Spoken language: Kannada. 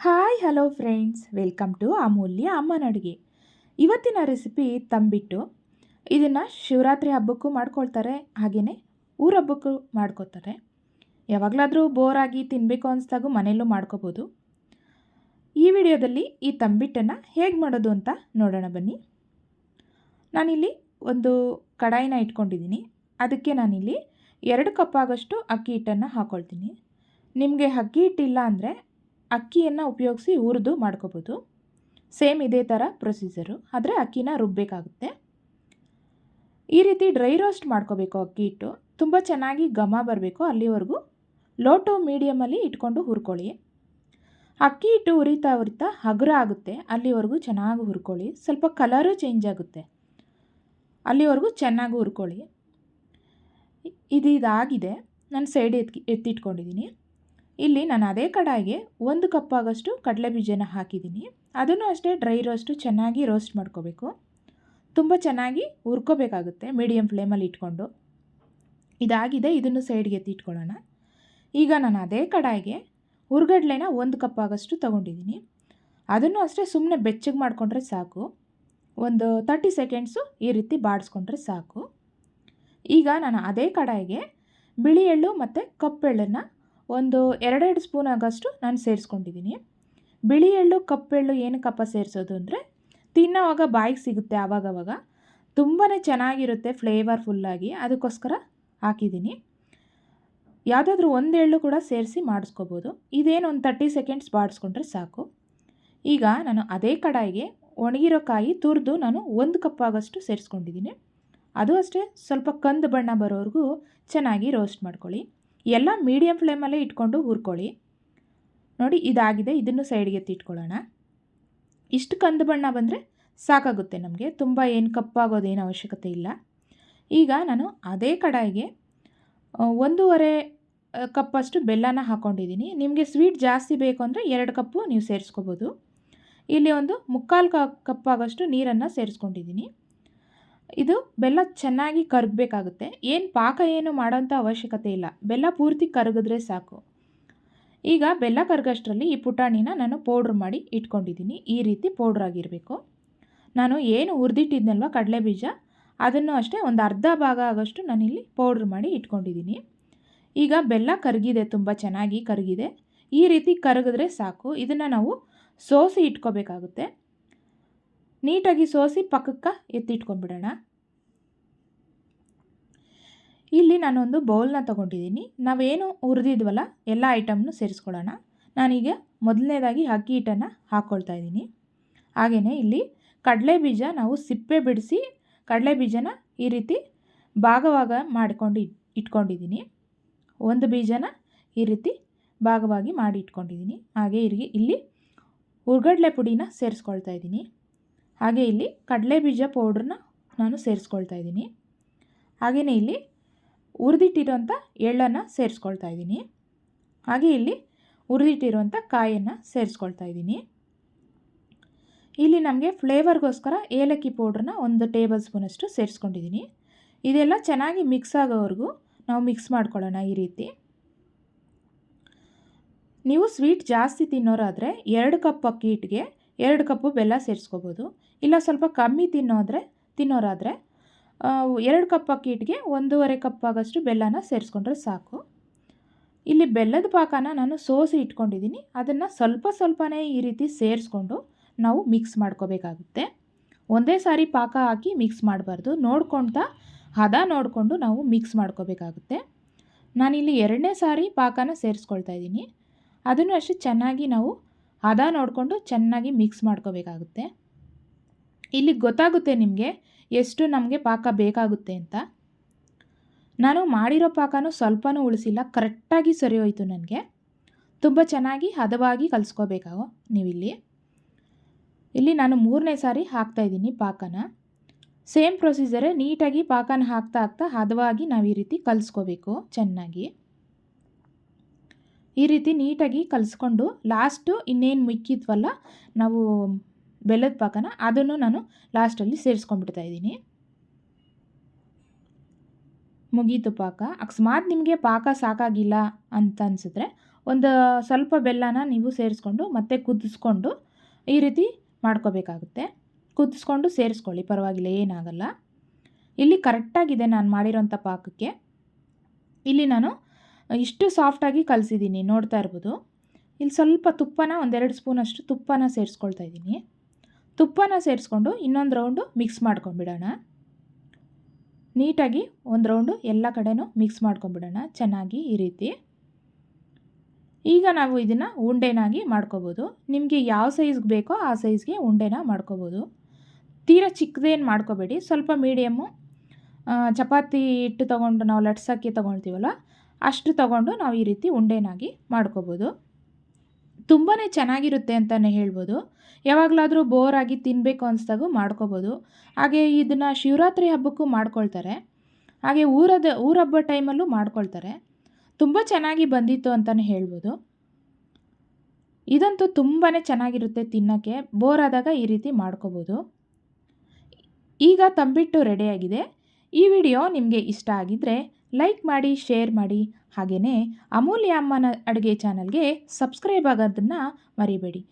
Hi, hello friends. Welcome to Amulya ಅಮ್ಮನ ಅಡುಗೆ. ಇವತ್ತಿನ ರೆಸಿಪಿ ತಂಬಿಟ್ಟು ಇದನ್ನು ಶಿವರಾತ್ರಿ ಹಬ್ಬಕ್ಕೂ ಮಾಡ್ಕೊಳ್ತಾರೆ. ಹಾಗೆಯೇ ಊರ ಹಬ್ಬಕ್ಕೂ ಮಾಡ್ಕೋತಾರೆ. ಯಾವಾಗಲಾದರೂ ಬೋರಾಗಿ ತಿನ್ನಬೇಕು ಅನಿಸ್ದಾಗೂ ಮನೆಯಲ್ಲೂ ಮಾಡ್ಕೋಬೋದು. ಈ ವಿಡಿಯೋದಲ್ಲಿ ಈ ತಂಬಿಟ್ಟನ್ನು ಹೇಗೆ ಮಾಡೋದು ಅಂತ ನೋಡೋಣ ಬನ್ನಿ. ನಾನಿಲ್ಲಿ ಒಂದು ಕಡಾಯಿನ ಇಟ್ಕೊಂಡಿದ್ದೀನಿ. ಅದಕ್ಕೆ ನಾನಿಲ್ಲಿ ಎರಡು ಕಪ್ ಆಗೋಷ್ಟು ಅಕ್ಕಿ ಹಿಟ್ಟನ್ನು ಹಾಕ್ಕೊಳ್ತೀನಿ ನಿಮಗೆ ಅಕ್ಕಿ ಹಿಟ್ಟಿಲ್ಲ ಅಂದರೆ ಅಕ್ಕಿಯನ್ನು ಉಪಯೋಗಿಸಿ ಹುರಿದು ಮಾಡ್ಕೋಬೋದು. ಸೇಮ್ ಇದೇ ಥರ ಪ್ರೊಸೀಜರು. ಆದರೆ ಅಕ್ಕಿನ ರುಬ್ಬಬೇಕಾಗುತ್ತೆ ಈ ರೀತಿ ಡ್ರೈ ರೋಸ್ಟ್ ಮಾಡ್ಕೋಬೇಕು ಅಕ್ಕಿ ಹಿಟ್ಟು. ತುಂಬ ಚೆನ್ನಾಗಿ ಘಮ ಬರಬೇಕು ಅಲ್ಲಿವರೆಗೂ. ಲೋ ಟು ಮೀಡಿಯಮಲ್ಲಿ ಇಟ್ಕೊಂಡು ಹುರ್ಕೊಳ್ಳಿ. ಅಕ್ಕಿ ಹಿಟ್ಟು ಉರಿತಾ ಉರಿತಾ ಹಗುರ ಆಗುತ್ತೆ. ಅಲ್ಲಿವರೆಗೂ ಚೆನ್ನಾಗಿ ಹುರ್ಕೊಳ್ಳಿ. ಸ್ವಲ್ಪ ಕಲರು ಚೇಂಜ್ ಆಗುತ್ತೆ. ಅಲ್ಲಿವರೆಗೂ ಚೆನ್ನಾಗಿ ಹುರ್ಕೊಳ್ಳಿ. ಇದು ಇದಾಗಿದೆ ನಾನು ಸೈಡ್ ಎತ್ತಿ ಎತ್ತಿಟ್ಕೊಂಡಿದ್ದೀನಿ ಇಲ್ಲಿ ನಾನು ಅದೇ ಕಡಾಯಿಗೆ ಒಂದು ಕಪ್ ಆಗೋಷ್ಟು ಕಡಲೆ ಬೀಜನ ಹಾಕಿದ್ದೀನಿ. ಅದನ್ನು ಅಷ್ಟೇ ಡ್ರೈ ರೋಸ್ಟು ಚೆನ್ನಾಗಿ ರೋಸ್ಟ್ ಮಾಡ್ಕೋಬೇಕು. ತುಂಬ ಚೆನ್ನಾಗಿ ಹುರ್ಕೋಬೇಕಾಗುತ್ತೆ ಮೀಡಿಯಮ್ ಫ್ಲೇಮಲ್ಲಿ ಇಟ್ಕೊಂಡು. ಇದಾಗಿದೆ, ಇದನ್ನು ಸೈಡ್ಗೆ ಎತ್ತಿಟ್ಕೊಳ್ಳೋಣ. ಈಗ ನಾನು ಅದೇ ಕಡಾಯಿಗೆ ಹುರ್ಗಡ್ಲೆನ ಒಂದು ಕಪ್ ಆಗೋಷ್ಟು ತೊಗೊಂಡಿದ್ದೀನಿ. ಅದನ್ನು ಅಷ್ಟೇ ಸುಮ್ಮನೆ ಬೆಚ್ಚಗೆ ಮಾಡಿಕೊಂಡ್ರೆ ಸಾಕು. ಒಂದು ತರ್ಟಿ ಸೆಕೆಂಡ್ಸು ಈ ರೀತಿ ಬಾಡಿಸ್ಕೊಂಡ್ರೆ ಸಾಕು. ಈಗ ನಾನು ಅದೇ ಕಡಾಯಿಗೆ ಬಿಳಿ ಎಳ್ಳು ಮತ್ತು ಕಪ್ಪೆಳ್ಳನ್ನು ಒಂದು ಎರಡೆರಡು ಸ್ಪೂನ್ ಆಗೋಷ್ಟು ನಾನು ಸೇರಿಸ್ಕೊಂಡಿದ್ದೀನಿ. ಬಿಳಿ ಎಳ್ಳು ಕಪ್ಪೆಳ್ಳು ಏನಕ್ಕಪ್ಪ ಸೇರಿಸೋದು ಅಂದರೆ ತಿನ್ನೋವಾಗ ಬಾಯಿಗೆ ಸಿಗುತ್ತೆ ಆವಾಗವಾಗ. ತುಂಬಾ ಚೆನ್ನಾಗಿರುತ್ತೆ ಫ್ಲೇವರ್ಫುಲ್ಲಾಗಿ ಅದಕ್ಕೋಸ್ಕರ ಹಾಕಿದ್ದೀನಿ. ಯಾವುದಾದ್ರೂ ಒಂದು ಎಳ್ಳು ಕೂಡ ಸೇರಿಸಿ ಮಾಡಿಸ್ಕೋಬೋದು. ಇದೇನು ಒಂದು ತರ್ಟಿ ಸೆಕೆಂಡ್ಸ್ ಬಾಡಿಸ್ಕೊಂಡ್ರೆ ಸಾಕು. ಈಗ ನಾನು ಅದೇ ಕಡಾಯಿಗೆ ಒಣಗಿರೋ ಕಾಯಿ ತುರಿದು ನಾನು ಒಂದು ಕಪ್ ಆಗೋಷ್ಟು ಸೇರಿಸ್ಕೊಂಡಿದ್ದೀನಿ. ಅದು ಅಷ್ಟೇ, ಸ್ವಲ್ಪ ಕಂದು ಬಣ್ಣ ಬರೋವರೆಗೂ ಚೆನ್ನಾಗಿ ರೋಸ್ಟ್ ಮಾಡ್ಕೊಳ್ಳಿ. ಎಲ್ಲ ಮೀಡಿಯಂ ಫ್ಲೇಮಲ್ಲೇ ಇಟ್ಕೊಂಡು ಹುರ್ಕೊಳ್ಳಿ. ನೋಡಿ ಇದಾಗಿದೆ, ಇದನ್ನು ಸೈಡ್ಗೆ ತಿಟ್ಕೊಳ್ಳೋಣ ಇಷ್ಟು ಕಂದು ಬಣ್ಣ ಬಂದರೆ ಸಾಕಾಗುತ್ತೆ ನಮಗೆ, ತುಂಬ ಏನು ಕಪ್ಪಾಗೋದೇನು ಅವಶ್ಯಕತೆ ಇಲ್ಲ. ಈಗ ನಾನು ಅದೇ ಕಡಾಯಿಗೆ ಒಂದೂವರೆ ಕಪ್ಪಷ್ಟು ಬೆಲ್ಲನ ಹಾಕ್ಕೊಂಡಿದ್ದೀನಿ ನಿಮಗೆ ಸ್ವೀಟ್ ಜಾಸ್ತಿ ಬೇಕು ಅಂದರೆ ಎರಡು ಕಪ್ಪು ನೀವು ಸೇರಿಸ್ಕೋಬೋದು. ಇಲ್ಲಿ ಒಂದು ಮುಕ್ಕಾಲು ಕಪ್ಪಾಗಷ್ಟು ನೀರನ್ನು ಸೇರಿಸ್ಕೊಂಡಿದ್ದೀನಿ. ಇದು ಬೆಲ್ಲ ಚೆನ್ನಾಗಿ ಕರಗಬೇಕಾಗುತ್ತೆ. ಏನು ಪಾಕ ಏನು ಮಾಡೋಂಥ ಅವಶ್ಯಕತೆ ಇಲ್ಲ. ಬೆಲ್ಲ ಪೂರ್ತಿ ಕರಗಿದ್ರೆ ಸಾಕು. ಈಗ ಬೆಲ್ಲ ಕರಗಷ್ಟರಲ್ಲಿ ಈ ಪುಟಾಣಿನ ನಾನು ಪೌಡ್ರ್ ಮಾಡಿ ಇಟ್ಕೊಂಡಿದ್ದೀನಿ. ಈ ರೀತಿ ಪೌಡ್ರ್ ಆಗಿರಬೇಕು. ನಾನು ಏನು ಹುರಿದಿಟ್ಟಿದ್ನಲ್ವ ಕಡಲೆ ಬೀಜ, ಅದನ್ನು ಅಷ್ಟೇ ಒಂದು ಅರ್ಧ ಭಾಗ ಆಗೋಷ್ಟು ನಾನಿಲ್ಲಿ ಪೌಡ್ರ್ ಮಾಡಿ ಇಟ್ಕೊಂಡಿದ್ದೀನಿ. ಈಗ ಬೆಲ್ಲ ಕರಗಿದೆ, ತುಂಬ ಚೆನ್ನಾಗಿ ಕರಗಿದೆ. ಈ ರೀತಿ ಕರಗಿದ್ರೆ ಸಾಕು. ಇದನ್ನು ನಾವು ಸೋಸಿ ಇಟ್ಕೋಬೇಕಾಗುತ್ತೆ. ನೀಟಾಗಿ ಸೋಸಿ ಪಕ್ಕಕ್ಕೆ ಎತ್ತಿಟ್ಕೊಂಡ್ಬಿಡೋಣ. ಇಲ್ಲಿ ನಾನೊಂದು ಬೌಲ್ನ ತೊಗೊಂಡಿದ್ದೀನಿ. ನಾವೇನು ಹುರಿದಿದ್ವಲ್ಲ ಎಲ್ಲ ಐಟಮ್ನು ಸೇರಿಸ್ಕೊಳ್ಳೋಣ. ನಾನೀಗ ಮೊದಲನೇದಾಗಿ ಅಕ್ಕಿ ಹಿಟ್ಟನ್ನು ಹಾಕ್ಕೊಳ್ತಾ ಇದ್ದೀನಿ. ಹಾಗೆಯೇ ಇಲ್ಲಿ ಕಡಲೆ ಬೀಜ ನಾವು ಸಿಪ್ಪೆ ಬಿಡಿಸಿ ಕಡಲೆ ಬೀಜನ ಈ ರೀತಿ ಭಾಗವಾಗ ಮಾಡಿಕೊಂಡು ಇಟ್ಕೊಂಡಿದ್ದೀನಿ. ಒಂದು ಬೀಜನ ಈ ರೀತಿ ಭಾಗವಾಗಿ ಮಾಡಿ ಇಟ್ಕೊಂಡಿದ್ದೀನಿ. ಹಾಗೆ ಇರಿಗೆ ಇಲ್ಲಿ ಹುರ್ಗಡ್ಲೆ ಪುಡಿನ ಸೇರಿಸ್ಕೊಳ್ತಾ ಇದ್ದೀನಿ. ಹಾಗೆ ಇಲ್ಲಿ ಕಡಲೆ ಬೀಜ ಪೌಡ್ರನ್ನ ನಾನು ಸೇರಿಸ್ಕೊಳ್ತಾ ಇದ್ದೀನಿ. ಹಾಗೆಯೇ ಇಲ್ಲಿ ಹುರಿದಿಟ್ಟಿರೋಂಥ ಎಳ್ಳನ್ನು ಸೇರಿಸ್ಕೊಳ್ತಾ ಇದ್ದೀನಿ. ಹಾಗೆ ಇಲ್ಲಿ ಹುರಿದಿಟ್ಟಿರೋಂಥ ಕಾಯನ್ನು ಸೇರಿಸ್ಕೊಳ್ತಾ ಇದ್ದೀನಿ. ಇಲ್ಲಿ ನಮಗೆ ಫ್ಲೇವರ್ಗೋಸ್ಕರ ಏಲಕ್ಕಿ ಪೌಡ್ರನ್ನ ಒಂದು ಟೇಬಲ್ ಸ್ಪೂನಷ್ಟು ಸೇರಿಸ್ಕೊಂಡಿದ್ದೀನಿ. ಇದೆಲ್ಲ ಚೆನ್ನಾಗಿ ಮಿಕ್ಸ್ ಆಗೋವರೆಗೂ ನಾವು ಮಿಕ್ಸ್ ಮಾಡ್ಕೊಳ್ಳೋಣ ಈ ರೀತಿ. ನೀವು ಸ್ವೀಟ್ ಜಾಸ್ತಿ ತಿನ್ನೋರಾದರೆ ಎರಡು ಕಪ್ ಅಕ್ಕಿ ಹಿಟ್ಟಿಗೆ ಎರಡು ಕಪ್ಪು ಬೆಲ್ಲ ಸೇರಿಸ್ಕೋಬೋದು. ಇಲ್ಲ, ಸ್ವಲ್ಪ ಕಮ್ಮಿ ತಿನ್ನೋದ್ರೆ, ತಿನ್ನೋರಾದರೆ ಎರಡು ಕಪ್ ಅಕ್ಕಿ ಒಂದೂವರೆ ಕಪ್ ಆಗೋಷ್ಟು ಬೆಲ್ಲನ ಸೇರಿಸ್ಕೊಂಡ್ರೆ ಸಾಕು. ಇಲ್ಲಿ ಬೆಲ್ಲದ ಪಾಕನ ನಾನು ಸೋಸಿ ಇಟ್ಕೊಂಡಿದ್ದೀನಿ. ಅದನ್ನು ಸ್ವಲ್ಪ ಸ್ವಲ್ಪನೇ ಈ ರೀತಿ ಸೇರಿಸ್ಕೊಂಡು ನಾವು ಮಿಕ್ಸ್ ಮಾಡ್ಕೋಬೇಕಾಗುತ್ತೆ. ಒಂದೇ ಸಾರಿ ಪಾಕ ಹಾಕಿ ಮಿಕ್ಸ್ ಮಾಡಬಾರ್ದು. ನೋಡ್ಕೊಳ್ತಾ ಹದ ನೋಡಿಕೊಂಡು ನಾವು ಮಿಕ್ಸ್ ಮಾಡ್ಕೋಬೇಕಾಗುತ್ತೆ. ನಾನಿಲ್ಲಿ ಎರಡನೇ ಸಾರಿ ಪಾಕನ ಸೇರಿಸ್ಕೊಳ್ತಾ ಇದ್ದೀನಿ. ಅದನ್ನು ಅಷ್ಟು ಚೆನ್ನಾಗಿ ನಾವು ಹದ ನೋಡಿಕೊಂಡು ಚೆನ್ನಾಗಿ ಮಿಕ್ಸ್ ಮಾಡ್ಕೋಬೇಕಾಗುತ್ತೆ. ಇಲ್ಲಿ ಗೊತ್ತಾಗುತ್ತೆ ನಿಮಗೆ ಎಷ್ಟು ನಮಗೆ ಪಾಕ ಬೇಕಾಗುತ್ತೆ ಅಂತ. ನಾನು ಮಾಡಿರೋ ಪಾಕನೂ ಸ್ವಲ್ಪನೂ ಉಳಿಸಿಲ್ಲ, ಕರೆಕ್ಟಾಗಿ ಸರಿ ಹೋಯಿತು ನನಗೆ. ತುಂಬ ಚೆನ್ನಾಗಿ ಹದವಾಗಿ ಕಲಿಸ್ಕೋಬೇಕಾಗೋ ನೀವಿಲ್ಲಿ. ಇಲ್ಲಿ ನಾನು ಮೂರನೇ ಸಾರಿ ಹಾಕ್ತಾಯಿದ್ದೀನಿ ಪಾಕನ. ಸೇಮ್ ಪ್ರೊಸೀಜರೇ ನೀಟಾಗಿ ಪಾಕನ ಹಾಕ್ತಾ ಹಾಕ್ತಾ ಹದವಾಗಿ ನಾವು ಈ ರೀತಿ ಕಲಿಸ್ಕೋಬೇಕು ಚೆನ್ನಾಗಿ. ಈ ರೀತಿ ನೀಟಾಗಿ ಕಲಿಸ್ಕೊಂಡು ಲಾಸ್ಟು ಇನ್ನೇನು ಮಿಕ್ಕಿದ್ವಲ್ಲ, ನಾವು ಬೆಲ್ಲದ ಪಾಕನ ಅದನ್ನು ನಾನು ಲಾಸ್ಟಲ್ಲಿ ಸೇರಿಸ್ಕೊಂಡ್ಬಿಡ್ತಾ ಇದ್ದೀನಿ. ಮುಗೀತು ಪಾಕ. ಅಕಸ್ಮಾತ್ ನಿಮಗೆ ಪಾಕ ಸಾಕಾಗಿಲ್ಲ ಅಂತ ಅನಿಸಿದ್ರೆ ಒಂದು ಸ್ವಲ್ಪ ಬೆಲ್ಲನ ನೀವು ಸೇರಿಸ್ಕೊಂಡು ಮತ್ತೆ ಕುದಿಸ್ಕೊಂಡು ಈ ರೀತಿ ಮಾಡ್ಕೋಬೇಕಾಗುತ್ತೆ. ಕುದಿಸ್ಕೊಂಡು ಸೇರಿಸ್ಕೊಳ್ಳಿ, ಪರವಾಗಿಲ್ಲ, ಏನಾಗಲ್ಲ. ಇಲ್ಲಿ ಕರೆಕ್ಟಾಗಿದೆ ನಾನು ಮಾಡಿರೋಂಥ ಪಾಕಕ್ಕೆ. ಇಲ್ಲಿ ನಾನು ಇಷ್ಟು ಸಾಫ್ಟಾಗಿ ಕಲಸಿದ್ದೀನಿ ನೋಡ್ತಾ ಇರ್ಬೋದು. ಇಲ್ಲಿ ಸ್ವಲ್ಪ ತುಪ್ಪನ, ಒಂದೆರಡು ಸ್ಪೂನಷ್ಟು ತುಪ್ಪನ ಸೇರಿಸ್ಕೊಳ್ತಾ ಇದ್ದೀನಿ. ತುಪ್ಪನ ಸೇರಿಸ್ಕೊಂಡು ಇನ್ನೊಂದು ರೌಂಡು ಮಿಕ್ಸ್ ಮಾಡ್ಕೊಂಬಿಡೋಣ ನೀಟಾಗಿ ಒಂದು ರೌಂಡು ಎಲ್ಲ ಕಡೆನೂ ಮಿಕ್ಸ್ ಮಾಡ್ಕೊಂಬಿಡೋಣ ಚೆನ್ನಾಗಿ ಈ ರೀತಿ. ಈಗ ನಾವು ಇದನ್ನು ಉಂಡೆನಾಗಿ ಮಾಡ್ಕೋಬೋದು. ನಿಮಗೆ ಯಾವ ಸೈಜ್ಗೆ ಬೇಕೋ ಆ ಸೈಜ್ಗೆ ಉಂಡೆನ ಮಾಡ್ಕೋಬೋದು. ತೀರಾ ಚಿಕ್ಕದೇನು ಮಾಡ್ಕೋಬೇಡಿ. ಸ್ವಲ್ಪ ಮೀಡಿಯಮ್ಮು ಚಪಾತಿ ಹಿಟ್ಟು ತೊಗೊಂಡು ನಾವು ಲಟ್ಸೋಕ್ಕೆ ತೊಗೊಳ್ತೀವಲ್ಲ ಅಷ್ಟು ತಗೊಂಡು ನಾವು ಈ ರೀತಿ ಉಂಡೆನಾಗಿ ಮಾಡ್ಕೋಬೋದು. ತುಂಬಾ ಚೆನ್ನಾಗಿರುತ್ತೆ ಅಂತಲೇ ಹೇಳ್ಬೋದು. ಯಾವಾಗಲಾದರೂ ಬೋರಾಗಿ ತಿನ್ನಬೇಕು ಅನಿಸ್ದಾಗೂ ಮಾಡ್ಕೋಬೋದು. ಹಾಗೆ ಇದನ್ನು ಶಿವರಾತ್ರಿ ಹಬ್ಬಕ್ಕೂ ಮಾಡ್ಕೊಳ್ತಾರೆ. ಹಾಗೆ ಊರದ ಊರಬ್ಬ ಟೈಮಲ್ಲೂ ಮಾಡ್ಕೊಳ್ತಾರೆ. ತುಂಬ ಚೆನ್ನಾಗಿ ಬಂದಿತ್ತು ಅಂತಲೇ ಹೇಳ್ಬೋದು. ಇದಂತೂ ತುಂಬಾ ಚೆನ್ನಾಗಿರುತ್ತೆ ತಿನ್ನೋಕ್ಕೆ. ಬೋರ್ ಆದಾಗ ಈ ರೀತಿ ಮಾಡ್ಕೋಬೋದು. ಈಗ ತಂಬಿಟ್ಟು ರೆಡಿಯಾಗಿದೆ ಈ ವಿಡಿಯೋ ನಿಮಗೆ ಇಷ್ಟ ಆಗಿದ್ದರೆ ಲೈಕ್ ಮಾಡಿ ಶೇರ್ ಮಾಡಿ. ಹಾಗೆಯೇ ಅಮೂಲ್ಯ ಅಮ್ಮನ ಅಡುಗೆ ಚಾನಲ್ಗೆ ಸಬ್ಸ್ಕ್ರೈಬ್ ಆಗೋದನ್ನು ಮರಿಬೇಡಿ.